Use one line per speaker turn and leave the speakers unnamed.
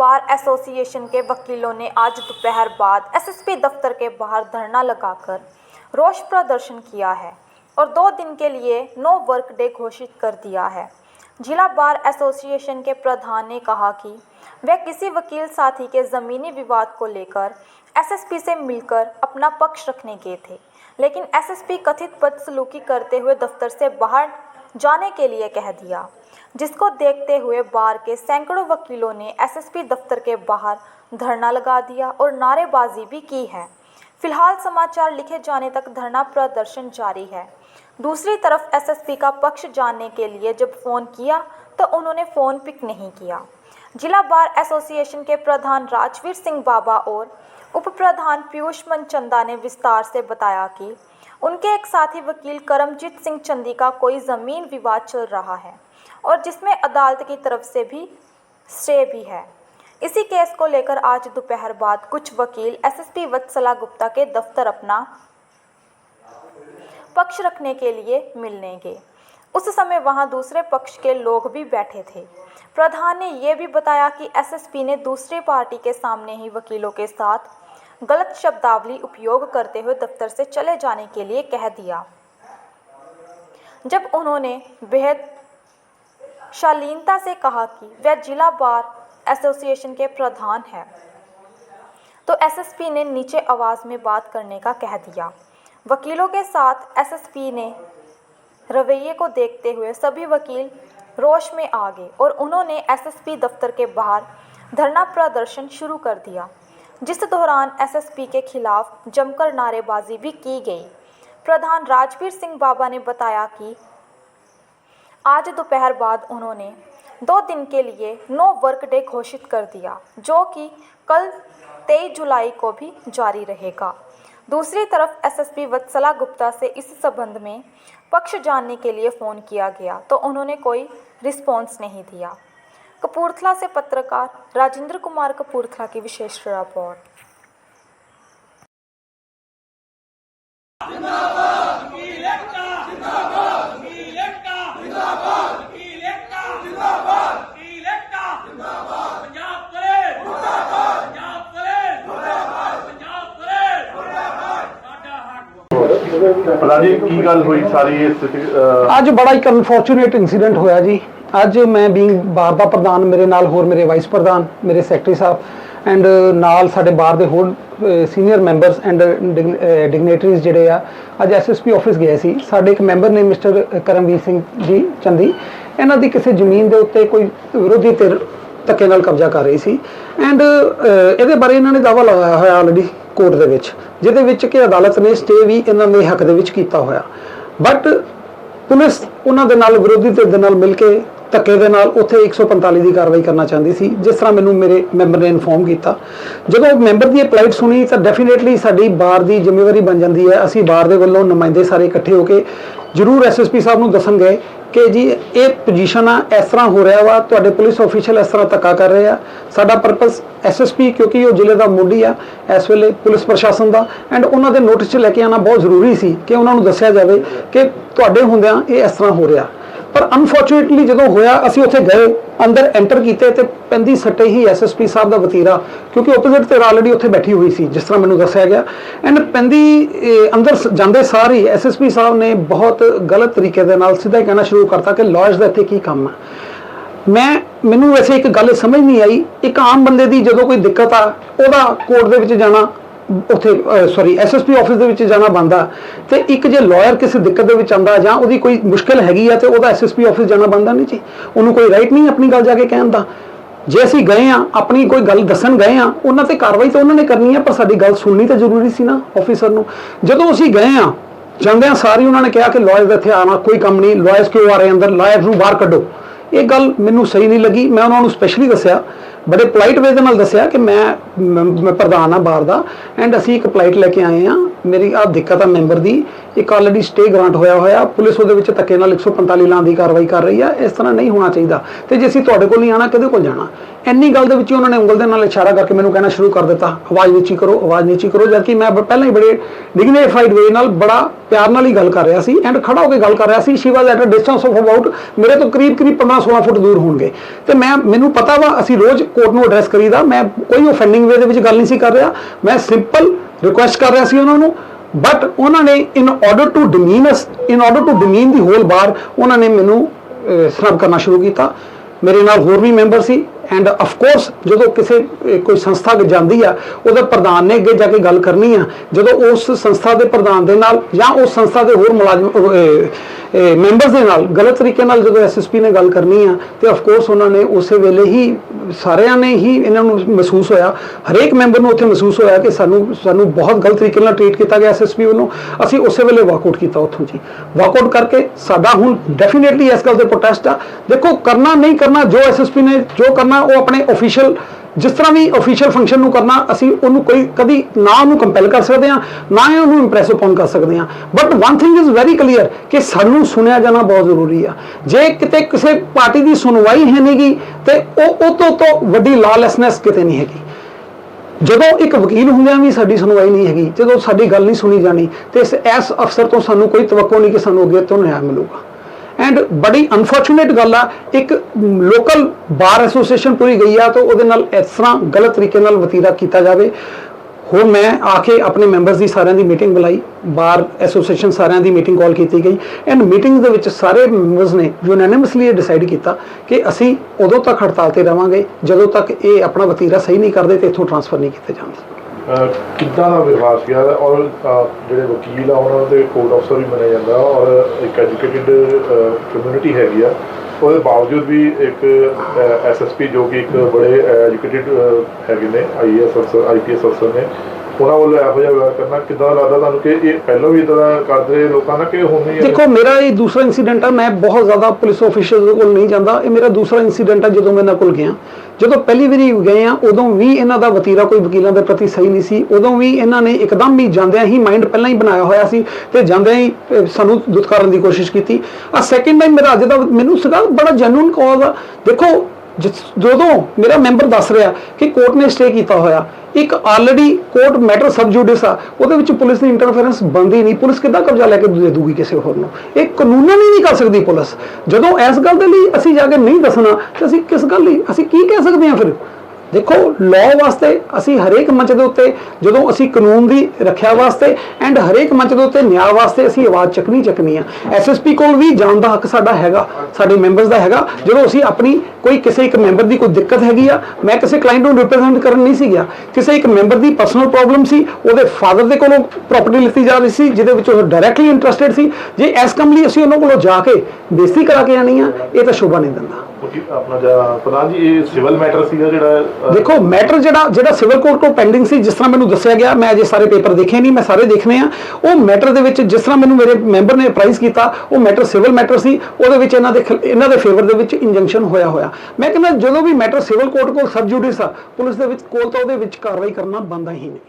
Bar association के वकीलों ने आज दोपहर बाद एसएसपी दफ्तर के बाहर धरना लगाकर रोष प्रदर्शन किया है और दो दिन के लिए नो वर्क डे घोषित कर दिया है। जिला बार एसोसिएशन के प्रधान ने कहा कि वे किसी वकील साथी के ज़मीनी विवाद को लेकर एसएसपी से मिलकर अपना पक्ष रखने गए थे, लेकिन एसएसपी कथित बदसलूकी करते हुए दफ्तर से बाहर जाने के लिए कह दिया। जिसको देखते हुए बार के सैकड़ों वकीलों ने एसएसपी दफ्तर के बाहर धरना लगा दिया और नारेबाजी भी की है। फ़िलहाल समाचार लिखे जाने तक धरना प्रदर्शन जारी है। दूसरी तरफ़ एसएसपी का पक्ष जानने के लिए जब फ़ोन किया तो उन्होंने फ़ोन पिक नहीं किया। जिला बार एसोसिएशन के प्रधान राजवीर सिंह बाबा और उप प्रधान पीयूष मनचंदा ने विस्तार से बताया कि उनके एक साथी वकील करमजीत सिंह चंदी का कोई ज़मीन विवाद चल रहा है और जिसमें अदालत की तरफ़ से भी स्टे भी है। इसी केस को लेकर आज दोपहर बाद कुछ वकील एसएसपी वत्सला गुप्ता के दफ्तर अपना पक्ष रखने के लिए मिलने गए। उस समय वहाँ दूसरे पक्ष के लोग भी बैठे थे। प्रधान ने यह भी बताया कि एसएसपी ने दूसरी पार्टी के सामने ही वकीलों के साथ गलत शब्दावली उपयोग करते हुए दफ्तर से चले जाने के लिए कह दिया। जब उन्होंने बेहद शालीनता से कहा कि वह जिला बार एसोसिएशन के प्रधान हैं तो एसएसपी ने नीचे आवाज़ में बात करने का कह दिया। वकीलों के साथ एसएसपी ने रवैये को देखते हुए सभी वकील रोष में आ गए और उन्होंने एसएसपी दफ्तर के बाहर धरना प्रदर्शन शुरू कर दिया। जिस दौरान एसएसपी के खिलाफ जमकर नारेबाजी भी की गई। प्रधान राजवीर सिंह बाबा ने बताया कि आज दोपहर बाद उन्होंने दो दिन के लिए नो वर्क डे घोषित कर दिया, जो कि कल 23 जुलाई को भी जारी रहेगा। दूसरी तरफ़, एसएसपी वत्सला गुप्ता से इस संबंध में पक्ष जानने के लिए फ़ोन किया गया तो उन्होंने कोई रिस्पॉन्स नहीं दिया। कपूरथला से पत्रकार राजेंद्र कुमार कपूरथला की विशेष रिपोर्ट
ਵਕੀਲ ਏਕਤਾ ਜਿੰਦਾਬਾਦ ਵਕੀਲ ਏਕਤਾ ਜਿੰਦਾਬਾਦ ਵਕੀਲ ਏਕਤਾ ਜਿੰਦਾਬਾਦ ਵਕੀਲ ਏਕਤਾ ਜਿੰਦਾਬਾਦ ਪੰਜਾਬ ਪੁਲਿਸ ਮੁਰਦਾਬਾਦ ਪੰਜਾਬ ਪੁਲਿਸ ਮੁਰਦਾਬਾਦ ਪੰਜਾਬ ਪੁਲਿਸ ਮੁਰਦਾਬਾਦ ਸਾਡਾ ਹੱਕ
ਪਤਾ ਜੀ ਕੀ ਗੱਲ ਹੋਈ ਸਾਰੀ ਇਹ ਸਥਿਤੀ ਅਹ,
ਅੱਜ ਬੜਾ ਇੱਕ ਅਨਫੋਰਚੂਨੇਟ ਇਨਸੀਡੈਂਟ ਹੋਇਆ ਜੀ ਅੱਜ ਮੈਂ ਬੀਂਗ ਬਾਰ ਦਾ ਪ੍ਰਧਾਨ, ਮੇਰੇ ਨਾਲ ਹੋਰ ਮੇਰੇ ਵਾਈਸ ਪ੍ਰਧਾਨ, ਮੇਰੇ ਸੈਕਟਰੀ ਸਾਹਿਬ ਐਂਡ ਨਾਲ ਸਾਡੇ ਬਾਰ ਦੇ ਹੋਰ ਸੀਨੀਅਰ ਮੈਂਬਰਸ ਐਂਡ ਡਿਗਨੇਟਰੀਜ਼ ਜਿਹੜੇ ਆ, ਅੱਜ ਐਸਐਸਪੀ ਆਫਿਸ ਗਏ ਸੀ। ਸਾਡੇ ਇੱਕ ਮੈਂਬਰ ਨੇ ਮਿਸਟਰ ਕਰਮਵੀਰ ਸਿੰਘ ਜੀ ਚੰਦੀ, ਇਹਨਾਂ ਦੀ ਕਿਸੇ ਜ਼ਮੀਨ ਦੇ ਉੱਤੇ ਕੋਈ ਵਿਰੋਧੀ ਧਿਰ ਧੱਕੇ ਨਾਲ ਕਬਜ਼ਾ ਕਰ ਰਹੀ ਸੀ। ਐਂਡ ਇਹਦੇ ਬਾਰੇ ਇਹਨਾਂ ਨੇ ਦਾਵਾ ਲਗਾਇਆ ਹੋਇਆ ਆਲਰੇਡੀ ਕੋਰਟ ਦੇ ਵਿੱਚ, ਜਿਹਦੇ ਵਿੱਚ ਕਿ ਅਦਾਲਤ ਨੇ ਸਟੇ ਵੀ ਇਹਨਾਂ ਦੇ ਹੱਕ ਦੇ ਵਿੱਚ ਕੀਤਾ ਹੋਇਆ। ਬਟ ਪੁਲਿਸ ਉਹਨਾਂ ਦੇ ਨਾਲ ਵਿਰੋਧੀ ਧਿਰ ਦੇ ਨਾਲ ਮਿਲ ਕੇ ਧੱਕੇ ਦੇ ਨਾਲ ਉੱਥੇ 145 ਦੀ ਕਾਰਵਾਈ ਕਰਨਾ ਚਾਹੁੰਦੀ ਸੀ, ਜਿਸ ਤਰ੍ਹਾਂ ਮੈਨੂੰ ਮੇਰੇ ਮੈਂਬਰ ਨੇ ਇਨਫੋਰਮ ਕੀਤਾ। ਜਦੋਂ ਮੈਂਬਰ ਦੀ ਅਪਲਾਈਡ ਸੁਣੀ, ਤਾਂ ਡੈਫੀਨੇਟਲੀ ਸਾਡੀ ਬਾਰ ਦੀ ਜ਼ਿੰਮੇਵਾਰੀ ਬਣ ਜਾਂਦੀ ਹੈ। ਅਸੀਂ ਬਾਰ ਦੇ ਵੱਲੋਂ ਨੁਮਾਇੰਦੇ ਸਾਰੇ ਇਕੱਠੇ ਹੋ ਕੇ ਜ਼ਰੂਰ ਐਸਐਸਪੀ ਸਾਹਿਬ ਨੂੰ ਦੱਸਣ ਗਏ ਕਿ ਜੀ ਇਹ ਪੋਜੀਸ਼ਨ ਆ, ਇਸ ਤਰ੍ਹਾਂ ਹੋ ਰਿਹਾ ਵਾ, ਤੁਹਾਡੇ ਪੁਲਿਸ ਅਫੀਸ਼ੀਅਲ ਇਸ ਤਰ੍ਹਾਂ ਧੱਕਾ ਕਰ ਰਹੇ ਆ। ਸਾਡਾ ਪਰਪਸ ਐਸਐਸਪੀ ਕਿਉਂਕਿ ਉਹ ਜ਼ਿਲ੍ਹੇ ਦਾ ਮੋਢੀ ਆ, ਇਸ ਵੇਲੇ ਪੁਲਿਸ ਪ੍ਰਸ਼ਾਸਨ ਦਾ ਐਂਡ ਉਹਨਾਂ ਦੇ ਨੋਟਿਸ 'ਚ ਲੈ ਕੇ ਆਣਾ ਬਹੁਤ ਜ਼ਰੂਰੀ ਸੀ ਕਿ ਉਹਨਾਂ ਨੂੰ ਦੱਸਿਆ ਜਾਵੇ ਕਿ ਤੁਹਾਡੇ ਹੁੰਦਿਆਂ ਇਹ ਇਸ ਤਰ੍ਹਾਂ ਹੋ ਰਿਹਾ। ਪਰ ਅਨਫੋਰਚੂਨੇਟਲੀ ਜਦੋਂ ਹੋਇਆ, ਅਸੀਂ ਉੱਥੇ ਗਏ, ਅੰਦਰ ਐਂਟਰ ਕੀਤੇ ਤੇ ਪੈਂਦੀ ਸੱਟੇ ਹੀ ਐਸਐਸਪੀ ਸਾਹਿਬ ਦਾ ਵਤੀਰਾ, ਕਿਉਂਕਿ ਆਪੋਜ਼ਿਟ ਤੇ ਆਲਰੇਡੀ ਉੱਥੇ ਬੈਠੀ ਹੋਈ ਸੀ, ਜਿਸ ਤਰ੍ਹਾਂ ਮੈਨੂੰ ਦੱਸਿਆ ਗਿਆ। ਐਂਡ ਪੈਂਦੀ ਅੰਦਰ ਸ- ਜਾਂਦੇ ਸਾਰ ਹੀ ਐਸਐਸਪੀ ਸਾਹਿਬ ਨੇ ਬਹੁਤ ਗਲਤ ਤਰੀਕੇ ਦੇ ਨਾਲ ਸਿੱਧਾ ਕਹਿਣਾ ਸ਼ੁਰੂ ਕਰਤਾ ਕਿ ਲਾਇਰਸ ਦਾ ਇੱਥੇ ਕੀ ਕੰਮ ਹੈ ਮੈਂ, ਮੈਨੂੰ ਵੈਸੇ ਇੱਕ ਗੱਲ ਸਮਝ ਨਹੀਂ ਆਈ, ਇੱਕ ਆਮ ਬੰਦੇ ਦੀ ਜਦੋਂ ਕੋਈ ਦਿੱਕਤ ਆ, ਉਹਦਾ ਕੋਰਟ ਦੇ ਵਿੱਚ ਜਾਣਾ ਉੱਥੇ ਸੌਰੀ ਐਸਐਸਪੀ ਆਫਿਸ ਦੇ ਵਿੱਚ ਜਾਣਾ ਬੰਦਾ ਤੇ ਇੱਕ ਜੇ ਲਾਇਰ ਕਿਸੇ ਦਿੱਕਤ ਦੇ ਵਿੱਚ ਆਂਦਾ ਜਾਂ ਉਹਦੀ ਕੋਈ ਮੁਸ਼ਕਲ ਹੈਗੀ ਆ ਤੇ ਉਹਦਾ ਐਸਐਸਪੀ ਆਫਿਸ ਜਾਣਾ ਬੰਦਾ ਨਹੀਂ ਜੀ। ਉਹਨੂੰ ਕੋਈ ਰਾਈਟ ਨਹੀਂ ਆਪਣੀ ਗੱਲ ਜਾ ਕੇ ਕਹਿਣ ਦਾ। ਜੇ ਅਸੀਂ ਗਏ ਆ, ਆਪਣੀ ਕੋਈ ਗੱਲ ਦੱਸਣ ਗਏ ਆ, ਉਹਨਾਂ ਤੇ ਕਾਰਵਾਈ ਤਾਂ ਉਹਨਾਂ ਨੇ ਕਰਨੀ ਆ, ਪਰ ਸਾਡੀ ਗੱਲ ਸੁਣਨੀ ਤਾਂ ਜ਼ਰੂਰੀ ਸੀ ਨਾ ਆਫੀਸਰ ਨੂੰ। ਜਦੋਂ ਅਸੀਂ ਗਏ ਆ ਜਾਂਦਿਆਂ ਸਾਰੇ ਉਹਨਾਂ ਨੇ ਕਿਹਾ ਕਿ ਲਾਇਰਸ ਦੇ ਇੱਥੇ ਆਣਾ ਕੋਈ ਕੰਮ ਨਹੀਂ ਲਾਇਰਸ ਕਿਉਂ ਆ ਰਹੇ ਅੰਦਰ? ਲਾਇਰਸ ਨੂੰ ਬਾਹਰ ਕੱਢੋ। ਇਹ ਗੱਲ ਮੈਨੂੰ ਸਹੀ ਨਹੀਂ ਲੱਗੀ। ਮੈਂ ਉਹਨਾਂ ਨੂੰ ਸਪੈਸ਼ਲੀ ਦੱਸਿਆ ਬੜੇ ਪੋਲਾਈਟ ਵੇ ਦੇ ਨਾਲ ਦੱਸਿਆ ਕਿ ਮੈਂ ਮੈਂ ਮੈਂ ਪ੍ਰਧਾਨ ਆ ਬਾਰ ਦਾ ਐਂਡ ਅਸੀਂ ਇੱਕ ਪਲਾਈਟ ਲੈ ਕੇ ਆਏ ਆ। ਮੇਰੀ ਆ ਦਿੱਕਤ ਆ ਮੈਂਬਰ ਦੀ ਇੱਕ ਆਲਰੇਡੀ ਸਟੇ ਗ੍ਰਾਂਟ ਹੋਇਆ ਹੋਇਆ, ਪੁਲਿਸ ਉਹਦੇ ਵਿੱਚ ਧੱਕੇ ਨਾਲ 145 ਲਾਉਣ ਦੀ ਕਾਰਵਾਈ ਕਰ ਰਹੀ ਆ, ਇਸ ਤਰ੍ਹਾਂ ਨਹੀਂ ਹੋਣਾ ਚਾਹੀਦਾ। ਤੇ ਜੇ ਅਸੀਂ ਤੁਹਾਡੇ ਕੋਲ ਨਹੀਂ ਆਣਾ ਕਿਹਦੇ ਕੋਲ ਜਾਣਾ? ਇੰਨੀ ਗੱਲ ਦੇ ਵਿੱਚ ਹੀ ਉਹਨਾਂ ਨੇ ਉਂਗਲ ਦੇ ਨਾਲ ਇਸ਼ਾਰਾ ਕਰਕੇ ਮੈਨੂੰ ਕਹਿਣਾ ਸ਼ੁਰੂ ਕਰ ਦਿੱਤਾ, ਆਵਾਜ਼ ਨੀਚੀ ਕਰੋ, ਆਵਾਜ਼ ਨੀਚੀ ਕਰੋ, ਜਦਕਿ ਮੈਂ ਪਹਿਲਾਂ ਹੀ ਬੜੇ ਡਿਗਨੀਫਾਈਡ ਵੇ ਨਾਲ ਬੜਾ ਪਿਆਰ ਨਾਲ ਹੀ ਗੱਲ ਕਰ ਰਿਹਾ ਸੀ ਐਂਡ ਖੜਾ ਹੋ ਕੇ ਗੱਲ ਕਰ ਰਿਹਾ ਸੀ she was at a distance of about ਮੇਰੇ ਤੋਂ ਕਰੀਬ ਕਰੀਬ 15 16 ਫੁੱਟ ਦੂਰ ਹੋਣਗੇ। ਤੇ ਮੈਂ, ਮੈਨੂੰ ਪਤਾ ਵਾ, ਅਸੀਂ ਰੋਜ਼ ਕੋਰਟ ਨੂੰ ਐਡਰੈਸ ਕਰੀਦਾ, ਮੈਂ ਕੋਈ ਓਫੈਂਡਿੰਗ ਵੇ ਦੇ ਵਿੱਚ ਗੱਲ ਨਹੀਂ ਸੀ ਕਰ ਰਿਹਾ, ਮੈਂ ਸਿੰਪਲ ਰਿਕੁਐਸਟ ਕਰ ਰਿਹਾ ਸੀ ਉਹਨਾਂ ਨੂੰ ਬਟ ਉਹਨਾਂ ਨੇ in order to demean us in order to demean the whole bar ਉਹਨਾਂ ਨੇ ਮੈਨੂੰ ਸਨਬ ਕਰਨਾ ਸ਼ੁਰੂ ਕੀਤਾ। ਮੇਰੇ ਨਾਲ ਹੋਰ ਵੀ ਮੈਂਬਰ ਸੀ। ਐਂਡ ਆਫ ਕੋਰਸ ਜਦੋਂ ਕਿਸੇ ਕੋਈ ਸੰਸਥਾ ਅੱਗੇ ਜਾਂਦੀ ਆ, ਉਹਦੇ ਪ੍ਰਧਾਨ ਨੇ ਅੱਗੇ ਜਾ ਕੇ ਗੱਲ ਕਰਨੀ ਆ, ਜਦੋਂ ਉਸ ਸੰਸਥਾ ਦੇ ਪ੍ਰਧਾਨ ਦੇ ਨਾਲ ਜਾਂ ਉਸ ਸੰਸਥਾ ਦੇ ਹੋਰ ਮੁਲਾਜ਼ਮ ਮੈਂਬਰਸ ਦੇ ਨਾਲ ਗਲਤ ਤਰੀਕੇ ਨਾਲ ਜਦੋਂ ਐਸਐਸਪੀ ਨੇ ਗੱਲ ਕਰਨੀ ਆ, ਤੇ ਆਫ ਕੋਰਸ ਉਹਨਾਂ ਨੇ ਉਸੇ ਵੇਲੇ ਹੀ ਸਾਰਿਆਂ ਨੇ ਹੀ ਇਹਨਾਂ ਨੂੰ ਮਹਿਸੂਸ ਹੋਇਆ, ਹਰੇਕ ਮੈਂਬਰ ਨੂੰ ਉੱਥੇ ਮਹਿਸੂਸ ਹੋਇਆ ਕਿ ਸਾਨੂੰ ਸਾਨੂੰ ਬਹੁਤ ਗਲਤ ਤਰੀਕੇ ਨਾਲ ਟ੍ਰੀਟ ਕੀਤਾ ਗਿਆ ਐਸਐਸਪੀ ਵੱਲੋਂ। ਅਸੀਂ ਉਸੇ ਵੇਲੇ ਵਾਕਆਊਟ ਕੀਤਾ ਉੱਥੋਂ ਜੀ। ਵਾਕਆਊਟ ਕਰਕੇ ਸਾਡਾ ਹੁਣ ਡੈਫੀਨਿਟਲੀ ਇਸ ਗੱਲ ਤੇ ਪ੍ਰੋਟੈਸਟ ਆ। ਦੇਖੋ, ਕਰਨਾ ਨਹੀਂ ਕਰਨਾ ਜੋ ਐਸਐਸਪੀ ਨੇ, ਜੋ ਕਰਨਾ ਉਹ ਆਪਣੇ ਅਫੀਸ਼ੀਅਲ ਜਿਸ ਤਰ੍ਹਾਂ ਵੀ ਅਫੀਸ਼ੀਅਲ ਫੰਕਸ਼ਨ ਨੂੰ ਕਰਨਾ, ਅਸੀਂ ਉਹਨੂੰ ਕੋਈ ਕਦੀ ਨਾ ਉਹਨੂੰ ਕੰਪੈਲ ਕਰ ਸਕਦੇ ਹਾਂ, ਨਾ ਹੀ ਉਹਨੂੰ ਇੰਪ੍ਰੈਸ ਅਪਨ ਕਰ ਸਕਦੇ ਹਾਂ। But one thing is very clear ਕਿ ਸਾਨੂੰ ਸੁਣਿਆ ਜਾਣਾ ਬਹੁਤ ਜ਼ਰੂਰੀ ਆ। ਜੇ ਕਿਤੇ ਕਿਸੇ ਪਾਰਟੀ ਦੀ ਸੁਣਵਾਈ ਹੈ ਨਹੀਂਗੀ ਤੇ ਉਹ ਉਹ ਤੋਂ ਤੋਂ ਵੱਡੀ ਲਾਲੈਸਨੈਸ ਕਿਤੇ ਨਹੀਂ ਹੈਗੀ। ਜਦੋਂ ਇੱਕ ਵਕੀਲ ਹੁੰਦਿਆਂ ਵੀ ਸਾਡੀ ਸੁਣਵਾਈ ਨਹੀਂ ਹੈਗੀ, ਜਦੋਂ ਸਾਡੀ ਗੱਲ ਨਹੀਂ ਸੁਣੀ ਜਾਣੀ, ਤੇ ਇਸ ਇਸ ਅਫਸਰ ਤੋਂ ਸਾਨੂੰ ਕੋਈ ਤਵੱਕੋ ਨਹੀਂ ਕਿ ਸਾਨੂੰ ਅੱਗੇ ਤੋਂ ਨਿਆਂ ਮਿਲੂਗਾ। ਐਂਡ ਬੜੀ ਅਨਫੋਰਚੂਨੇਟ ਗੱਲ ਆ, ਇੱਕ ਲੋਕਲ ਬਾਰ ਐਸੋਸੀਏਸ਼ਨ ਪੂਰੀ ਗਈ ਆ, ਤਾਂ ਉਹਦੇ ਨਾਲ ਇਸ ਤਰ੍ਹਾਂ ਗਲਤ ਤਰੀਕੇ ਨਾਲ ਵਤੀਰਾ ਕੀਤਾ ਜਾਵੇ। ਹੁਣ ਮੈਂ ਆ ਕੇ ਆਪਣੇ ਮੈਂਬਰਸ ਦੀ ਸਾਰਿਆਂ ਦੀ ਮੀਟਿੰਗ ਬੁਲਾਈ ਬਾਰ ਐਸੋਸੀਏਸ਼ਨ ਸਾਰਿਆਂ ਦੀ ਮੀਟਿੰਗ ਕਾਲ ਕੀਤੀ ਗਈ। ਐਂਡ ਮੀਟਿੰਗ ਦੇ ਵਿੱਚ ਸਾਰੇ ਮੈਂਬਰਸ ਨੇ ਯੂਨੈਨਿਮਸਲੀ ਇਹ ਡਿਸਾਈਡ ਕੀਤਾ ਕਿ ਅਸੀਂ ਉਦੋਂ ਤੱਕ ਹੜਤਾਲ ਤੇ ਰਵਾਂਗੇ, ਜਦੋਂ ਤੱਕ ਇਹ ਆਪਣਾ ਵਤੀਰਾ ਸਹੀ ਨਹੀਂ ਕਰਦੇ ਤੇ ਇੱਥੋਂ ਟਰਾਂਸਫਰ ਨਹੀਂ ਕੀਤੇ ਜਾਂਦੇ
ਕਿੱਦਾਂ ਦਾ ਵਿਵਹਾਰ ਸੀਗਾ? ਔਰ ਜਿਹੜੇ ਵਕੀਲ ਆ, ਉਹਨਾਂ ਦੇ ਕੋਰਟ ਅਫਸਰ ਵੀ ਮੰਨਿਆ ਜਾਂਦਾ ਔਰ ਇੱਕ ਐਜੂਕੇਟਿਡ ਕਮਿਊਨਿਟੀ ਹੈਗੀ ਆ। ਉਹਦੇ ਬਾਵਜੂਦ ਵੀ ਇੱਕ ਐਸਐਸਪੀ ਜੋ ਕਿ ਇੱਕ ਬੜੇ ਐਜੂਕੇਟਿਡ ਹੈਗੇ ਨੇ ਆਈਐਸ ਅਫਸਰ ਆਈਪੀਐਸ ਅਫਸਰ ਨੇ ਉਹਨਾਂ ਵੱਲੋਂ ਇਹੋ ਜਿਹਾ ਵਿਵਹਾਰ ਕਰਨਾ, ਕਿੱਦਾਂ ਲੱਗਦਾ ਤੁਹਾਨੂੰ ਕਿ ਇਹ ਪਹਿਲਾਂ ਵੀ ਇਦਾਂ ਕਰਦੇ ਰਹੇ ਲੋਕਾਂ ਨਾਲ ਕਿ ਹੁਣ ਨਹੀਂ
ਦੇਖੋ, ਮੇਰਾ ਇਹ ਦੂਸਰਾ ਇਨਸੀਡੈਂਟ ਆ, ਮੈਂ ਬਹੁਤ ਜ਼ਿਆਦਾ ਪੁਲਿਸ ਆਫੀਸਰਸ ਕੋਲ ਨਹੀਂ ਜਾਂਦਾ। ਇਹ ਮੇਰਾ ਦੂਸਰਾ ਇਨਸੀਡੈਂਟ ਆ, ਜਦੋਂ ਮੈਂ ਇਹਨਾਂ ਕੋਲ ਗਿਆ। ਜਦੋਂ ਪਹਿਲੀ ਵਾਰੀ ਗਏ ਆ, ਉਦੋਂ ਵੀ ਇਹਨਾਂ ਦਾ ਵਤੀਰਾ ਕੋਈ ਵਕੀਲਾਂ ਦੇ ਪ੍ਰਤੀ ਸਹੀ ਨਹੀਂ ਸੀ। ਉਦੋਂ ਵੀ ਇਹਨਾਂ ਨੇ ਇੱਕਦਮ ਹੀ ਜਾਂਦਿਆਂ ਹੀ ਮਾਈਂਡ ਪਹਿਲਾਂ ਹੀ ਬਣਾਇਆ ਹੋਇਆ ਸੀ ਤੇ ਜਾਂਦਿਆਂ ਹੀ ਸਾਨੂੰ ਦੁਤਕਾਰਨ ਦੀ ਕੋਸ਼ਿਸ਼ ਕੀਤੀ। ਆ ਸੈਕਿੰਡ ਟਾਈਮ ਮੇਰਾ ਅੱਜ ਦਾ ਮੈਨੂੰ ਸੀਗਾ ਬੜਾ ਜੈਨੂਨ ਕਾਜ਼ ਆ। ਦੇਖੋ ਜਦੋਂ ਮੇਰਾ ਮੈਂਬਰ ਦੱਸ ਰਿਹਾ ਕਿ ਕੋਰਟ ਨੇ ਸਟੇ ਕੀਤਾ ਹੋਇਆ ਇੱਕ already court matter sub judice ਆ, ਉਹਦੇ ਵਿੱਚ ਪੁਲਿਸ ਦੀ ਇੰਟਰਫੇਰੈਂਸ ਬੰਦੀ ਨਹੀਂ। ਪੁਲਿਸ ਕਿੱਦਾਂ ਕਬਜ਼ਾ ਲੈ ਕੇ ਦੇ ਦੂਗੀ ਕਿਸੇ ਹੋਰ ਨੂੰ? ਇਹ ਕਾਨੂੰਨਾਂ ਹੀ ਨਹੀਂ ਕਰ ਸਕਦੀ ਪੁਲਿਸ। ਜਦੋਂ ਇਸ ਗੱਲ ਦੇ ਲਈ ਅਸੀਂ ਜਾ ਕੇ ਨਹੀਂ ਦੱਸਣਾ, ਤੇ ਅਸੀਂ ਕਿਸ ਗੱਲ ਲਈ, ਅਸੀਂ ਕੀ ਕਹਿ ਸਕਦੇ ਹਾਂ ਫਿਰ? ਦੇਖੋ ਲਾਅ ਵਾਸਤੇ ਅਸੀਂ ਹਰੇਕ ਮੰਚ ਦੇ ਉੱਤੇ, ਜਦੋਂ ਅਸੀਂ ਕਾਨੂੰਨ ਦੀ ਰੱਖਿਆ ਵਾਸਤੇ ਐਂਡ ਹਰੇਕ ਮੰਚ ਦੇ ਉੱਤੇ ਨਿਆਂ ਵਾਸਤੇ ਅਸੀਂ ਆਵਾਜ਼ ਚੱਕਣੀ ਚੱਕਣੀ ਆ। ਐਸਐਸਪੀ ਕੋਲ ਵੀ ਜਾਣ ਦਾ ਹੱਕ ਸਾਡਾ ਹੈਗਾ, ਸਾਡੇ ਮੈਂਬਰਸ ਦਾ ਹੈਗਾ। ਜਦੋਂ ਅਸੀਂ ਆਪਣੀ ਕੋਈ ਕਿਸੇ ਇੱਕ ਮੈਂਬਰ ਦੀ ਕੋਈ ਦਿੱਕਤ ਹੈਗੀ ਆ, ਮੈਂ ਕਿਸੇ ਕਲਾਇੰਟ ਨੂੰ ਰਿਪਰੈਜ਼ੈਂਟ ਕਰਨ ਨਹੀਂ ਸੀ ਗਿਆ, ਕਿਸੇ ਇੱਕ ਮੈਂਬਰ ਦੀ ਪਰਸਨਲ ਪ੍ਰੋਬਲਮ ਸੀ, ਉਹਦੇ ਫਾਦਰ ਦੇ ਕੋਲੋਂ ਪ੍ਰਾਪਰਟੀ ਲਿੱਤੀ ਜਾ ਰਹੀ ਸੀ, ਜਿਹਦੇ ਵਿੱਚ ਉਹ ਡਾਇਰੈਕਟਲੀ ਇੰਟਰਸਟਿਡ ਸੀ। ਜੇ ਇਸ ਕੰਮ ਲਈ ਅਸੀਂ ਉਹਨਾਂ ਕੋਲੋਂ ਜਾ ਕੇ ਬੇਇੱਜ਼ਤੀ ਕਰਾ ਕੇ ਆਣੀ ਆ, ਇਹ ਤਾਂ ਸ਼ੋਭਾ ਨਹੀਂ ਦਿੰਦਾ।
ਆਪਣਾ ਜਿਹੜਾ ਪ੍ਰਧਾਨ ਜੀ, ਇਹ ਸਿਵਲ ਮੈਟਰ ਸੀਗਾ ਜਿਹੜਾ
ਦੇਖੋ, ਮੈਟਰ ਜਿਹੜਾ ਜਿਹੜਾ ਸਿਵਲ ਕੋਰਟ ਤੋਂ ਪੈਂਡਿੰਗ ਸੀ, ਜਿਸ ਤਰ੍ਹਾਂ ਮੈਨੂੰ ਦੱਸਿਆ ਗਿਆ, ਮੈਂ ਅਜੇ ਸਾਰੇ ਪੇਪਰ ਦੇਖੇ ਨਹੀਂ, ਮੈਂ ਸਾਰੇ ਦੇਖਣੇ ਆ, ਉਹ ਮੈਟਰ ਦੇ ਵਿੱਚ ਜਿਸ ਤਰ੍ਹਾਂ ਮੈਨੂੰ ਮੇਰੇ ਮੈਂਬਰ ਨੇ ਅਪਰਾਈਜ਼ ਕੀਤਾ, ਉਹ ਮੈਟਰ ਸਿਵਲ ਮੈਟਰ ਸੀ, ਉਹਦੇ ਵਿੱਚ ਇਹਨਾਂ ਦੇ ਇਹਨਾਂ ਦੇ ਫੇਵਰ ਦੇ ਵਿੱਚ ਇੰਜੰਕਸ਼ਨ ਹੋਇਆ ਹੋਇਆ। ਮੈਂ ਕਹਿੰਦਾ, ਜਦੋਂ ਵੀ ਮੈਟਰ ਸਿਵਲ ਕੋਰਟ ਕੋਲ ਸਬ ਜੁਡਿਸ ਆ, ਪੁਲਿਸ ਦੇ ਵਿੱਚ ਕੋਲ ਤਾਂ ਉਹਦੇ ਵਿੱਚ ਕਾਰਵਾਈ ਕਰਨਾ ਬੰਦਾ ਹੀ ਨਹੀਂ।